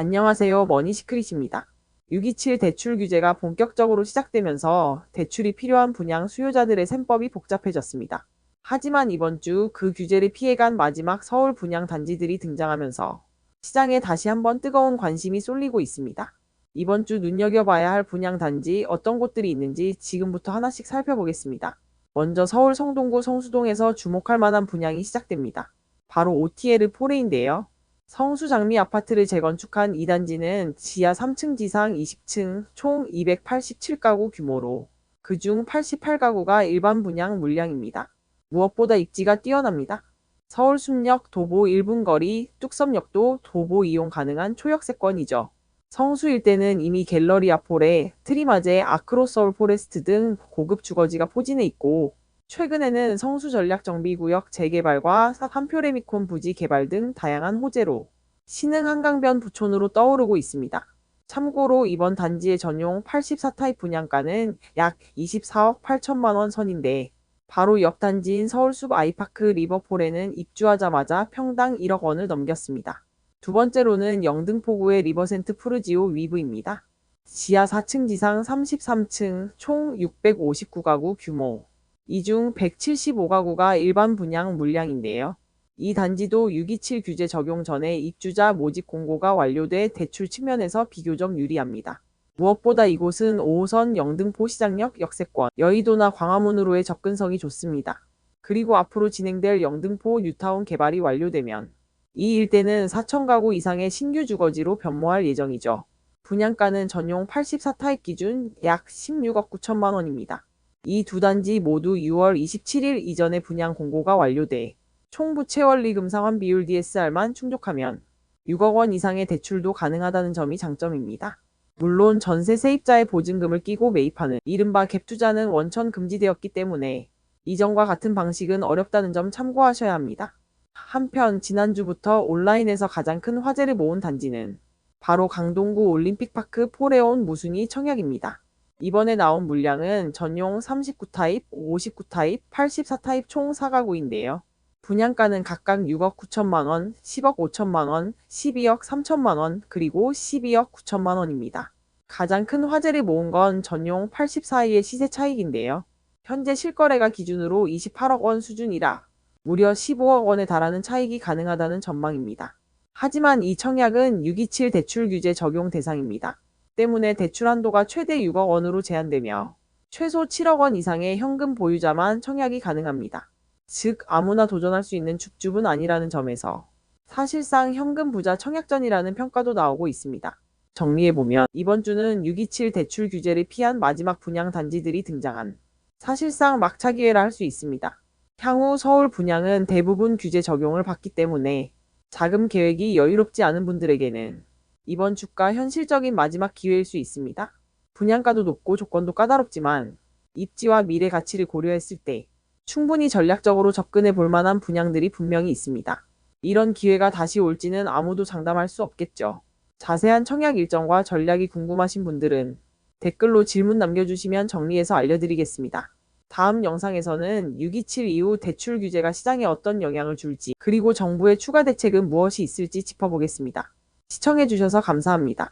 안녕하세요. 머니시크릿입니다. 627 대출 규제가 본격적으로 시작되면서 대출이 필요한 분양 수요자들의 셈법이 복잡해졌습니다. 하지만 이번 주 그 규제를 피해간 마지막 서울 분양 단지들이 등장하면서 시장에 다시 한번 뜨거운 관심이 쏠리고 있습니다. 이번 주 눈여겨봐야 할 분양 단지 어떤 곳들이 있는지 지금부터 하나씩 살펴보겠습니다. 먼저 서울 성동구 성수동에서 주목할 만한 분양이 시작됩니다. 바로 OTL 포레인데요. 성수장미 아파트를 재건축한 이 단지는 지하 3층 지상 20층 총 287가구 규모로 그중 88가구가 일반 분양 물량입니다. 무엇보다 입지가 뛰어납니다. 서울 숲역 도보 1분 거리 뚝섬역도 도보 이용 가능한 초역세권이죠. 성수 일대는 이미 갤러리 아폴에 트리마제 아크로서울 포레스트 등 고급 주거지가 포진해 있고 최근에는 성수 전략정비구역 재개발과 삼표레미콘 부지 개발 등 다양한 호재로 신흥 한강변 부촌으로 떠오르고 있습니다. 참고로 이번 단지의 전용 84타입 분양가는 약 24억 8천만 원 선인데 바로 옆 단지인 서울숲 아이파크 리버폴에는 입주하자마자 평당 1억 원을 넘겼습니다. 두 번째로는 영등포구의 리버센트 푸르지오 위브입니다. 지하 4층 지상 33층 총 659가구 규모 이 중 175가구가 일반 분양 물량인데요. 이 단지도 627 규제 적용 전에 입주자 모집 공고가 완료돼 대출 측면에서 비교적 유리합니다. 무엇보다 이곳은 5호선 영등포 시장역 역세권, 여의도나 광화문으로의 접근성이 좋습니다. 그리고 앞으로 진행될 영등포 뉴타운 개발이 완료되면 이 일대는 4,000가구 이상의 신규 주거지로 변모할 예정이죠. 분양가는 전용 84타입 기준 약 16억 9천만 원입니다. 이 두 단지 모두 6월 27일 이전에 분양 공고가 완료돼 총부채 원리 금 상환 비율 DSR만 충족하면 6억 원 이상의 대출도 가능하다는 점이 장점입니다. 물론 전세 세입자의 보증금을 끼고 매입하는 이른바 갭 투자는 원천 금지되었기 때문에 이전과 같은 방식은 어렵다는 점 참고하셔야 합니다. 한편 지난주부터 온라인에서 가장 큰 화제를 모은 단지는 바로 강동구 올림픽파크 포레온 무순이 청약입니다. 이번에 나온 물량은 전용 39타입, 59타입, 84타입 총 4가구인데요. 분양가는 각각 6억 9천만 원, 10억 5천만 원, 12억 3천만 원, 그리고 12억 9천만 원입니다. 가장 큰 화제를 모은 건 전용 84의 시세 차익인데요. 현재 실거래가 기준으로 28억 원 수준이라 무려 15억 원에 달하는 차익이 가능하다는 전망입니다. 하지만 이 청약은 627 대출 규제 적용 대상입니다. 때문에 대출 한도가 최대 6억 원으로 제한되며 최소 7억 원 이상의 현금 보유자만 청약이 가능합니다. 즉 아무나 도전할 수 있는 줍줍은 아니라는 점에서 사실상 현금 부자 청약전이라는 평가도 나오고 있습니다. 정리해보면 이번 주는 627 대출 규제를 피한 마지막 분양 단지들이 등장한 사실상 막차 기회라 할 수 있습니다. 향후 서울 분양은 대부분 규제 적용을 받기 때문에 자금 계획이 여유롭지 않은 분들에게는 이번 주가 현실적인 마지막 기회일 수 있습니다. 분양가도 높고 조건도 까다롭지만 입지와 미래 가치를 고려했을 때 충분히 전략적으로 접근해 볼 만한 분양들이 분명히 있습니다. 이런 기회가 다시 올지는 아무도 장담할 수 없겠죠. 자세한 청약 일정과 전략이 궁금하신 분들은 댓글로 질문 남겨주시면 정리해서 알려드리겠습니다. 다음 영상에서는 627 이후 대출 규제가 시장에 어떤 영향을 줄지 그리고 정부의 추가 대책은 무엇이 있을지 짚어보겠습니다. 시청해주셔서 감사합니다.